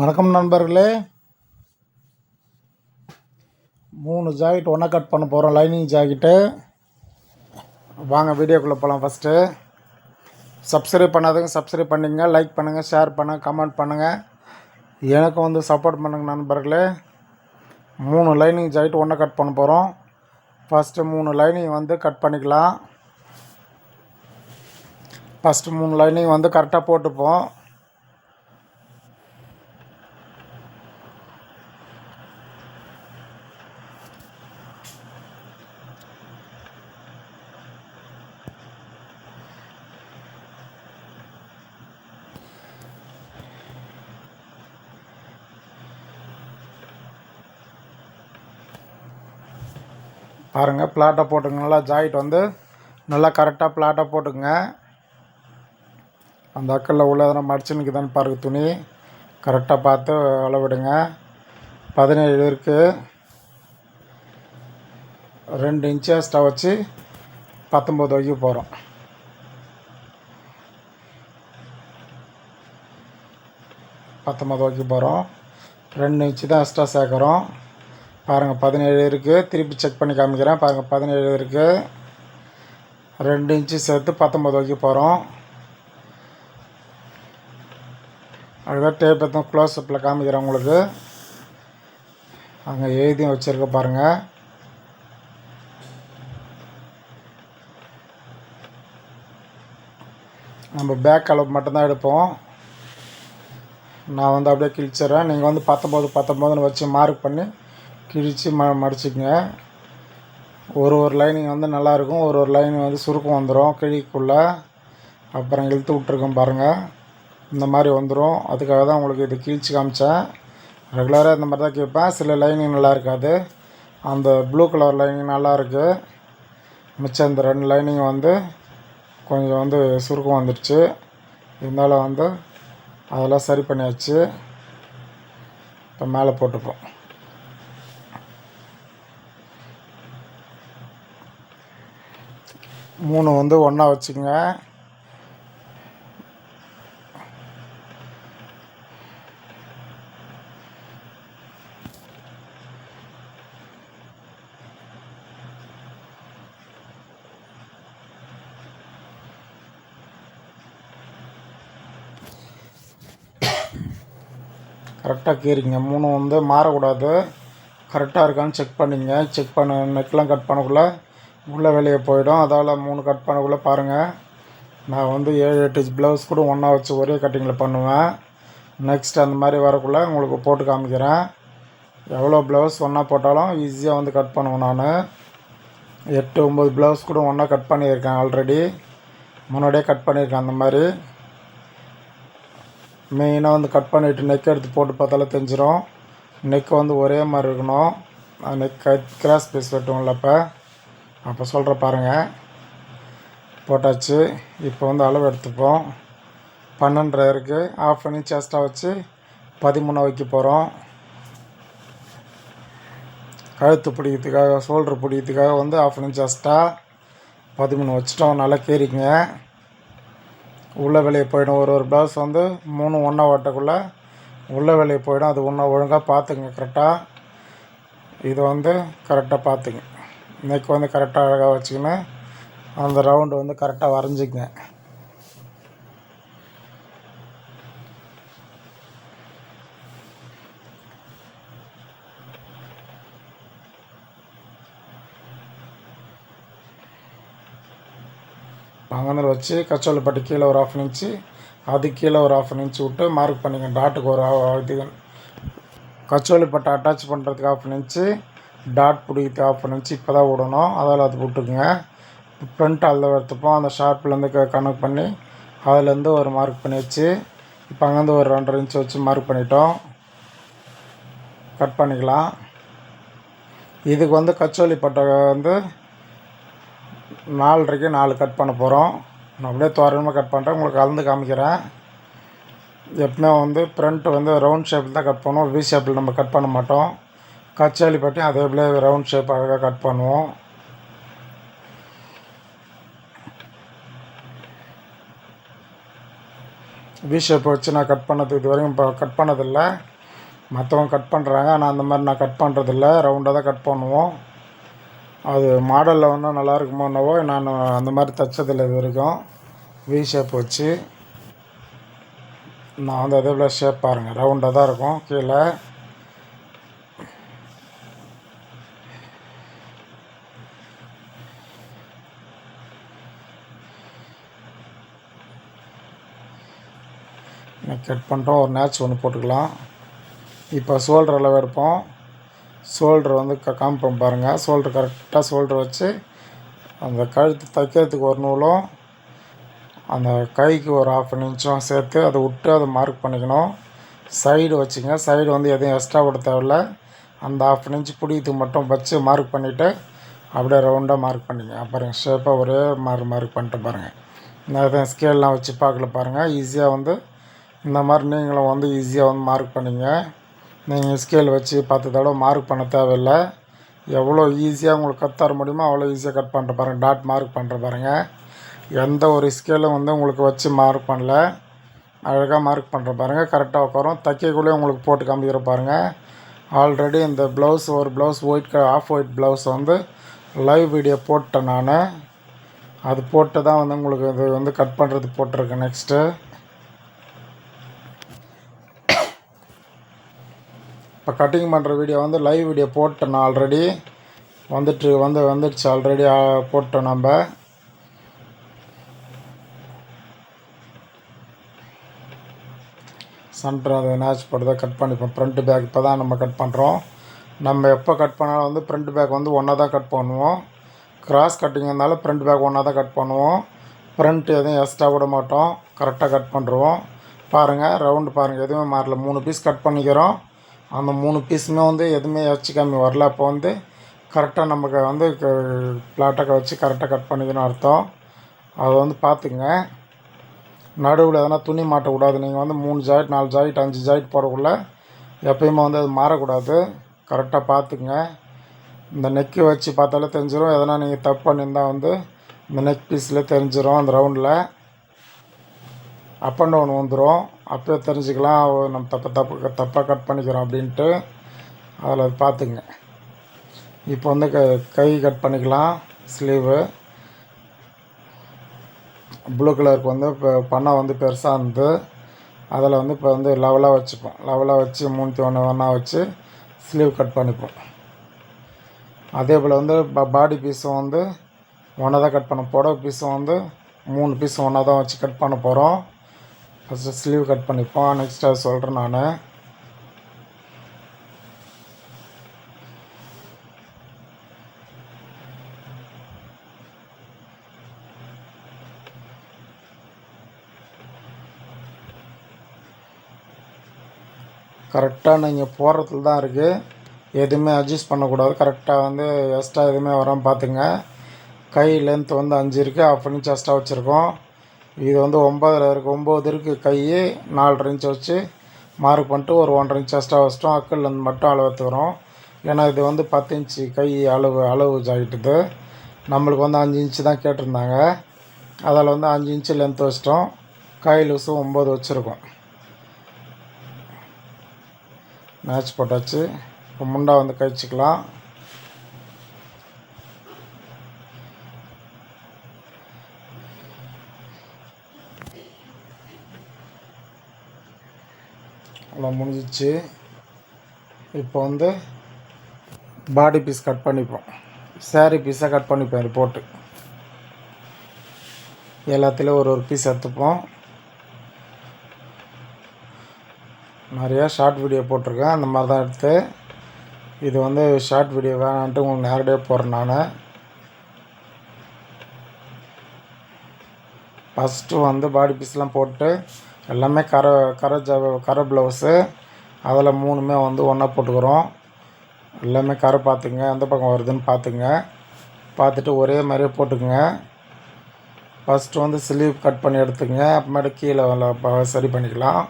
வணக்கம் நண்பர்களே. மூணு ஜாக்கெட் ஒன்றா கட் பண்ண போகிறோம் லைனிங் ஜாக்கெட்டு. வாங்க வீடியோக்குள்ளே போகலாம் ஃபஸ்ட்டு சப்ஸ்கிரைப் பண்ணாதவங்க சப்ஸ்கிரைப் பண்ணிங்க லைக் பண்ணுங்கள் ஷேர் பண்ணுங்கள் கமெண்ட் பண்ணுங்கள் எனக்கும் வந்து சப்போர்ட் பண்ணுங்க நண்பர்களே. மூணு லைனிங் ஜாக்கெட் ஒன்றா கட் பண்ண போகிறோம் ஃபஸ்ட்டு மூணு லைனிங் வந்து கட் பண்ணிக்கலாம். ஃபஸ்ட்டு மூணு லைனிங் வந்து கரெக்டாக போட்டுப்போம். பாருங்கள் பிளாட்டை போட்டுங்க. நல்லா ஜாயிட் வந்து நல்லா கரெக்டாக பிளாட்டை போட்டுங்க. அந்த அக்கல்ல உள்ள எதனா மடிச்சுன்னுக்குதான்னு பாருங்க துணி. கரெக்டாக பார்த்து அளவிடுங்க. பதினேழு இருக்குது ரெண்டு இன்ச்சு எக்ஸ்ட்ரா வச்சு பத்தொம்போது வைக்க போகிறோம் பத்தொம்போது வைக்க போகிறோம் ரெண்டு இன்ச்சு தான் எக்ஸ்ட்ரா சேர்க்குறோம். பாருங்கள் பதினேழு இருக்குது திருப்பி செக் பண்ணி காமிக்கிறேன். பாருங்கள் பதினேழு இருக்குது ரெண்டு இன்ச்சு சேர்த்து பத்தொம்பது வைக்க போகிறோம் அதுதான் டேப் எத்தனை க்ளோஸ் அப்பில் காமிக்கிறேன் உங்களுக்கு. அங்கே எழுதியும் வச்சுருக்க பாருங்கள் நம்ம பேக் அளவு மட்டும்தான் எடுப்போம். நான் வந்து அப்படியே கிழிச்சிடுறேன். நீங்கள் வந்து பத்தொம்போது பத்தொம்போதுன்னு வச்சு மார்க் பண்ணி கிழித்து ம மடிச்சுங்க ஒரு ஒரு லைனிங் வந்து நல்லாயிருக்கும் ஒரு ஒரு லைனிங் வந்து சுருக்கம் வந்துடும் கிழிக்குள்ளே. அப்புறம் இழுத்து விட்ருக்கோம் பாருங்கள் இந்த மாதிரி வந்துடும் அதுக்காக தான் உங்களுக்கு இது கிழிச்சு காமிச்சேன். ரெகுலராக இந்த மாதிரி தான் கேட்பேன். சில லைனிங் நல்லா இருக்காது அந்த ப்ளூ கலர் லைனிங் நல்லா இருக்குது மிச்சம் இந்த ரெண்டு லைனிங் வந்து கொஞ்சம் வந்து சுருக்கம் வந்துடுச்சு. இருந்தாலும் வந்து அதெல்லாம் சரி பண்ணியாச்சு. இப்போ மேலே போட்டுப்போம். மூணு வந்து ஒன்றா வச்சுக்கோங்க. கரெக்டாக கீறிங்க மூணு வந்து மாறக்கூடாது. கரெக்டாக இருக்கான்னு செக் பண்ணிங்க செக் பண்ண நெக்லாம் கட் பண்ணக்குள்ளே உள்ளே வெளியே போயிடும். அதால் மூணு கட் பண்ணக்குள்ளே பாருங்கள் நான் வந்து ஏழு எட்டு ப்ளவுஸ் கூட ஒன்றா வச்சு ஒரே கட்டிங்கில் பண்ணுவேன். நெக்ஸ்ட் அந்த மாதிரி வரக்குள்ளே உங்களுக்கு போட்டு காமிக்கிறேன். எவ்வளோ ப்ளவுஸ் ஒன்றா போட்டாலும் ஈஸியாக வந்து கட் பண்ணுவேன் நான். எட்டு ஒம்பது ப்ளவுஸ் கூட ஒன்றா கட் பண்ணியிருக்கேன் ஆல்ரெடி முன்னாடியே கட் பண்ணியிருக்கேன் அந்த மாதிரி. மெயினாக வந்து கட் பண்ணிவிட்டு நெக் எடுத்து போட்டு பார்த்தாலே தெரிஞ்சிடும் நெக் வந்து ஒரே மாதிரி இருக்கணும். நெக் கிராஸ் பீஸ் வெட்டுவோம்ல இப்போ அப்போ சொல்கிற பாருங்கள் போட்டாச்சு. இப்போ வந்து அளவு எடுத்துப்போம். பன்னெண்டரை இருக்குது ஆஃப் பண்ணி செஸ்ட்டாக வச்சு பதிமூணாக வைக்க போகிறோம் கழுத்து பிடிக்கிறதுக்காக ஷோல்ட்ரு பிடிக்கிறதுக்காக வந்து ஆஃப் பண்ணி எக்ஸ்ட்ராக பதிமூணு வச்சுட்டோம். நல்லா கேரிங்க உள்ளே வெளியே போயிடும். ஒரு ஒரு ப்ளவுஸ் வந்து மூணு ஒன்றா ஓட்டக்குள்ளே உள்ளே வெளியே போயிடும். அது ஒன்றா ஒழுங்காக பார்த்துங்க கரெக்டாக இது வந்து கரெக்டாக பார்த்துங்க நெக் வந்து கரெக்டாக அழகாக வச்சுக்கின்னு. அந்த ரவுண்டு வந்து கரெக்டாக வரைஞ்சிக்கங்க அங்கேருந்து வச்சு கச்சோலப்பட்டு கீழே ஒரு ஆஃப் இன்ச்சு அது கீழே ஒரு ஆஃப் இன்ச்சு விட்டு மார்க் பண்ணிங்க டாட்டுக்கு ஒரு இது கச்சோலிப்பட்டை அட்டாச் பண்ணுறதுக்கு ஆஃப் இன்ச்சு டாட் பிடிக்கிட்டு ஆஃப் பண்ணிச்சு. இப்போ தான் விடணும். அதில் அது விட்டுக்குங்க ஃப்ரண்ட் அதில் எடுத்துப்போம். அந்த ஷார்ப்லேருந்து க கணக்கு பண்ணி அதுலேருந்து ஒரு மார்க் பண்ணி வச்சு இப்போ அங்கேருந்து ஒரு ரெண்டரை இன்ச்சு வச்சு மார்க் பண்ணிட்டோம். கட் பண்ணிக்கலாம். இதுக்கு வந்து கச்சோலி பட்டை வந்து நாலரைக்கு நாலு கட் பண்ண போகிறோம் நான் அப்படியே தோரணமாக கட் பண்ணுறேன் உங்களுக்கு கலந்து காமிக்கிறேன். எப்பவுமே வந்து ஃப்ரண்ட் வந்து ரவுண்ட் ஷேப்பில் தான் கட் பண்ணுவோம். வி ஷேப்பில் நம்ம கட் பண்ண மாட்டோம். கச்சாலி பட்டியும் அதே போல் ரவுண்ட் ஷேப் அழகாக கட் பண்ணுவோம். வி ஷேப் வச்சு நான் கட் பண்ணது இது வரைக்கும் இப்போ கட் பண்ணதில்லை. மற்றவங்க கட் பண்ணுறாங்க ஆனால் அந்த மாதிரி நான் கட் பண்ணுறதில்ல ரவுண்டாக தான் கட் பண்ணுவோம். அது மாடலில் ஒன்றும் நல்லா இருக்குமோ என்னவோ நான் அந்த மாதிரி தைச்சதில்லை இது வரைக்கும். வி ஷேப் வச்சு. நான் வந்து அதே போல் ஷேப் பாருங்கள் ரவுண்டாக தான் இருக்கும். கீழே. கட் பண்ணிட்டோம் ஒரு நேட்ச் ஒன்று போட்டுக்கலாம். இப்போ ஷோல்டர் அளவு எடுப்போம். ஷோல்டர் வந்து க காமிப்போம் பாருங்கள் ஷோல்டர் கரெக்டாக ஷோல்டர் வச்சு அந்த கழுத்து தைக்கிறதுக்கு ஒரு நூலும் அந்த கைக்கு ஒரு ஆஃப் இன்ச்சும் சேர்த்து அதை விட்டு அதை மார்க் பண்ணிக்கணும். சைடு வச்சுங்க. சைடு வந்து எதையும் எக்ஸ்ட்ரா விட தேவையில்ல. அந்த ஆஃப் இன்ச் பிடிக்கிறதுக்கு மட்டும் வச்சு மார்க் பண்ணிவிட்டு அப்படியே ரவுண்டாக மார்க் பண்ணிங்க. பாருங்கள் ஷேப்பாக ஒரே மாதிரி மார்க் பண்ணிட்டு பாருங்கள் நான் எதுவும் ஸ்கேல்லாம் வச்சு பார்க்கல பாருங்கள் ஈஸியாக வந்து இந்த மாதிரி நீங்களும் வந்து ஈஸியாக வந்து மார்க் பண்ணிங்க. நீங்கள் ஸ்கேல் வச்சு பத்து தடவை மார்க் பண்ண தேவையில்லை. எவ்வளோ ஈஸியாக உங்களுக்கு கற்று தர முடியுமோ அவ்வளோ ஈஸியாக கட் பண்ணுற பாருங்கள் டாட் மார்க் பண்ணுற பாருங்கள் எந்த ஒரு ஸ்கேலும் வந்து உங்களுக்கு வச்சு மார்க் பண்ணல. அழகாக மார்க் பண்ணுற பாருங்கள் கரெக்டாக உட்காரும். தைக்கக்குள்ளேயே உங்களுக்கு போட்டு காமிக்கிற பாருங்கள் ஆல்ரெடி இந்த ப்ளவுஸ் ஒரு ப்ளவுஸ் ஒயிட் க ஆஃப் ஒயிட் ப்ளவுஸ் வந்து லைவ் வீடியோ போட்டேன் நான். அது போட்டு தான் வந்து உங்களுக்கு இது வந்து கட் பண்ணுறது போட்டிருக்கேன் நெக்ஸ்ட்டு இப்போ கட்டிங் பண்ணுற வீடியோ வந்து லைவ் வீடியோ போட்டேன் ஆல்ரெடி வந்துட்டு வந்து வந்துடுச்சு ஆல்ரெடி போட்டோம் நம்ம. சென்டர் அதை மேட்ச் போட்டு கட் பண்ணிப்போம் ஃப்ரண்ட்டு பேக் இப்போ தான் நம்ம கட் பண்ணுறோம் நம்ம எப்போ கட் பண்ணாலும் வந்து ஃப்ரண்ட் பேக் வந்து ஒன்றா தான் கட் பண்ணுவோம். கிராஸ் கட்டிங் இருந்தாலும் ஃப்ரண்ட் பேக் ஒன்றா தான் கட் பண்ணுவோம். ஃப்ரண்ட் எதுவும் எக்ஸ்ட்ரா விட மாட்டோம். கரெக்டாக கட் பண்ணுறோம் பாருங்கள் ரவுண்டு பாருங்கள் எதுவுமே மாறல. மூணு பீஸ் கட் பண்ணிக்கிறோம். அந்த மூணு பீஸுமே வந்து எதுவுமே எச்சு கம்மி வரல. அப்போ வந்து கரெக்டாக நமக்கு வந்து பிளாட்டாக வச்சு கரெக்டாக கட் பண்ணிக்கணும் அர்த்தம். அதை வந்து பார்த்துங்க நடுவில் எதனா துணி மாட்டக்கூடாது நீங்கள் வந்து மூணு ஜாயிட் நாலு ஜாயிட் அஞ்சு ஜாயிட் போடக்குள்ள எப்பயுமே வந்து அது மாறக்கூடாது. கரெக்டாக பார்த்துங்க இந்த நெக்கு வச்சு பார்த்தாலே தெரிஞ்சிடும் எதனா நீங்கள் தப்பு பண்ணியிருந்தால் வந்து இந்த நெக் பீஸில் தெரிஞ்சிடும் அந்த ரவுண்டில் அப் அண்ட் டவுன் வந்துடும் அப்போயே தெரிஞ்சுக்கலாம் நம்ம தப்பு தப்பு தப்பாக கட் பண்ணிக்கிறோம் அப்படின்ட்டு அதில் பார்த்துங்க இப்போ வந்து க கை கட் பண்ணிக்கலாம் ஸ்லீவு ப்ளூ கலருக்கு வந்து இப்போ பண்ணை வந்து பெருசாக இருந்து அதில் வந்து இப்போ வந்து லெவலாக வச்சுப்போம். லெவலாக வச்சு மூணுத்தி ஒன்று ஒன்றா வச்சு ஸ்லீவ் கட் பண்ணிப்போம். அதே போல் வந்து ப பாடி பீஸும் வந்து ஒன்றா தான் கட் பண்ண புடவை பீஸும் வந்து மூணு பீஸ் ஒன்றா தான் வச்சு கட் பண்ண போகிறோம் ஃபஸ்ட்டு ஸ்லீவ் கட் பண்ணிப்போம் நெக்ஸ்ட் சொல்கிறேன் நான். கரெக்டாக நீங்கள் போடுறதுல தான் இருக்குது எதுவுமே அட்ஜஸ்ட் பண்ணக்கூடாது. கரெக்டாக வந்து எக்ஸ்ட்ரா எதுவுமே வராமல் பார்த்துங்க கை லென்த் வந்து அஞ்சு இருக்குது ஆஃப் இன்ச் எக்ஸ்ட்ரா வச்சுருக்கோம். இது வந்து ஒம்பதில் இருக்குது ஒம்பது இருக்குது கை நாலரை இன்ச் வச்சு மார்க் பண்ணிட்டு ஒரு ஒன்றரை இன்ச் எக்ஸ்ட்ரா வச்சிட்டோம். அக்கல் மட்டும் அளவு எடுத்துக்கிறோம். ஏன்னா இது வந்து பத்து இன்ச்சு கை அளவு அளவு ஜாக்கெட்டுது. நம்மளுக்கு வந்து அஞ்சு இன்ச்சு தான் கேட்டிருந்தாங்க. அதில் வந்து அஞ்சு இன்ச்சு லென்த் வச்சிட்டோம். கை லூஸும் ஒம்பது வச்சுருக்கோம். மேட்ச் போட்டாச்சு. இப்போ முண்டா வந்து கழிச்சிக்கலாம். அவ்வளோ முடிஞ்சிச்சு. இப்போ வந்து பாடி பீஸ் கட் பண்ணிப்போம். saree பீஸாக கட் பண்ணிப்பேன் ரிப்போர்ட்டு போட்டு. எல்லாத்துலேயும் ஒரு ஒரு பீஸ் எடுத்துப்போம். நிறையா ஷார்ட் வீடியோ போட்டிருக்கேன். அந்த மாதிரி தான் எடுத்து. இது வந்து ஷார்ட் வீடியோ வேணான்ட்டு உங்களுக்கு நேரடியாக போடுறேன் நான். ஃபஸ்ட்டு வந்து பாடி பீஸ்லாம் போட்டு எல்லாமே கரை கரை ஜ கரை ப்ளவுஸு அதில் மூணுமே வந்து ஒன்றா போட்டுக்கிறோம். எல்லாமே கரை பார்த்துங்க எந்த பக்கம் வருதுன்னு பார்த்துங்க பார்த்துட்டு ஒரே மாதிரியே போட்டுக்குங்க. ஃபஸ்ட்டு வந்து ஸ்லீவ் கட் பண்ணி எடுத்துங்க அப்புறமேட்டு கீழே சரி பண்ணிக்கலாம்.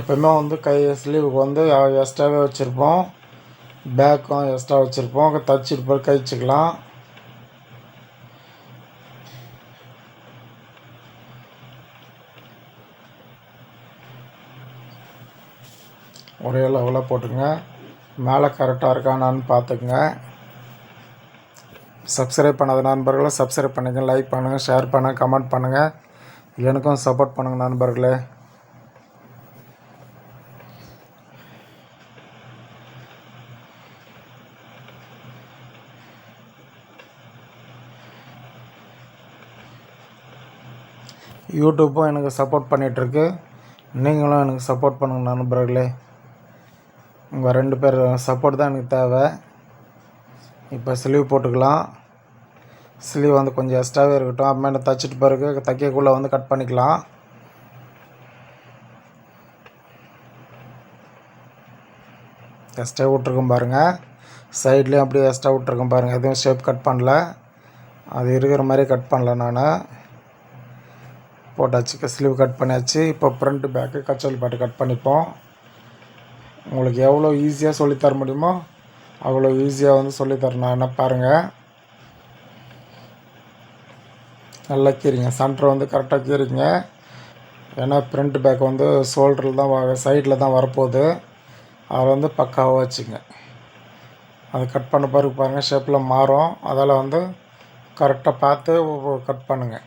எப்போயுமே வந்து கை ஸ்லீவுக்கு வந்து எக்ஸ்ட்ராவே வச்சுருப்போம். பேக்கும் எக்ஸ்ட்ரா வச்சுருப்போம். தச்சுட்டு போய் கழிச்சிக்கலாம் ஒரே லெவலாக போட்டுங்க மேலே கரெக்டாக இருக்கானான்னு பார்த்துக்குங்க. சப்ஸ்கிரைப் பண்ணாத நண்பர்களை சப்ஸ்கிரைப் பண்ணுங்கள் லைக் பண்ணுங்கள் ஷேர் பண்ணுங்கள் கமெண்ட் பண்ணுங்கள் எனக்கும் சப்போர்ட் பண்ணுங்கள் நண்பர்களே. யூடியூப்பும் எனக்கு சப்போர்ட் பண்ணிகிட்ருக்கு நீங்களும் எனக்கு சப்போர்ட் பண்ணுங்க நண்பர்களே. உங்கள் ரெண்டு பேர் சப்போர்ட் தான் எனக்கு தேவை. இப்போ ஸ்லீவ் போட்டுக்கலாம். ஸ்லீவ் வந்து கொஞ்சம் எக்ஸ்ட்ராவே இருக்கட்டும். அப்புறமேட்டு தைச்சிட்டு பிறகு தைக்கக்குள்ளே வந்து கட் பண்ணிக்கலாம். எக்ஸ்ட்ரா விட்ருக்கோம் பாருங்கள் சைட்லேயும் அப்படியே எக்ஸ்ட்ரா விட்ருக்கோம் பாருங்கள் எதுவும் ஷேப் கட் பண்ணல. அது இருக்கிற மாதிரி கட் பண்ணல நான். போட்டாச்சு ஸ்லீவ் கட் பண்ணியாச்சு. இப்போ ஃப்ரண்ட்டு பேக்கு கச்சல் பாட்டு கட் பண்ணிப்போம். உங்களுக்கு எவ்வளோ ஈஸியாக சொல்லித்தர முடியுமோ அவ்வளோ ஈஸியாக வந்து சொல்லித்தரணும். நான் பாருங்கள் நல்லா கீறிங்க. சென்டர் வந்து கரெக்டாக கீறிங்க. ஏன்னா ஃப்ரண்ட் பேக் வந்து ஷோல்டரில் தான் சைடில் தான் வரப்போகுது. அதை வந்து பக்காவாக வச்சுங்க. அது கட் பண்ண பிறகு பாருங்கள் ஷேப்பில் மாறும். அதால் வந்து கரெக்டாக பார்த்து கட் பண்ணுங்கள்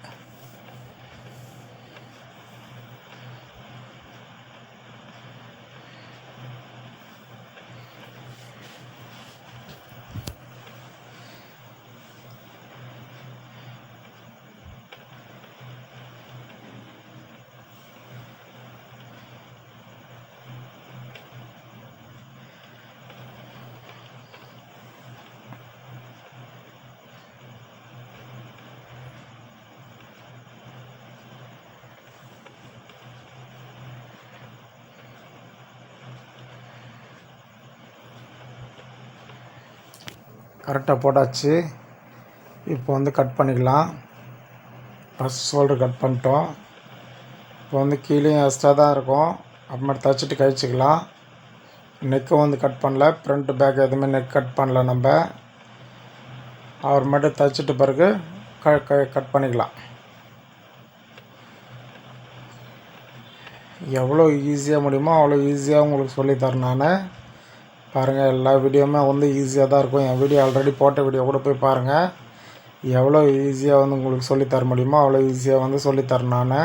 கரெக்டாக போட்டாச்சு. இப்போ வந்து கட் பண்ணிக்கலாம். ஃபஸ்ட் ஷோல்டர் கட் பண்ணிட்டோம். இப்போ வந்து கீழே எக்ஸ்ட்ரா தான் இருக்கும். அப்புறமேட்டு தைச்சிட்டு கழிச்சிக்கலாம். நெக்கும் வந்து கட் பண்ணல. ஃப்ரண்ட் பேக் எதுவுமே நெக் கட் பண்ணல நம்ம. அப்புறமேட்டு தைச்சிட்டு பிறகு க க கட் பண்ணிக்கலாம். எவ்வளோ ஈஸியாக முடியுமோ அவ்வளோ ஈஸியாக உங்களுக்கு சொல்லித்தரேன் நான். பாருங்கள் எல்லா வீடியோவுமே வந்து ஈஸியாக தான் இருக்கும். என் வீடியோ ஆல்ரெடி போட்ட வீடியோ கூட போய் பாருங்கள் எவ்வளோ ஈஸியாக வந்து உங்களுக்கு சொல்லித்தர முடியுமோ அவ்வளோ ஈஸியாக வந்து சொல்லித்தரேன் நான்.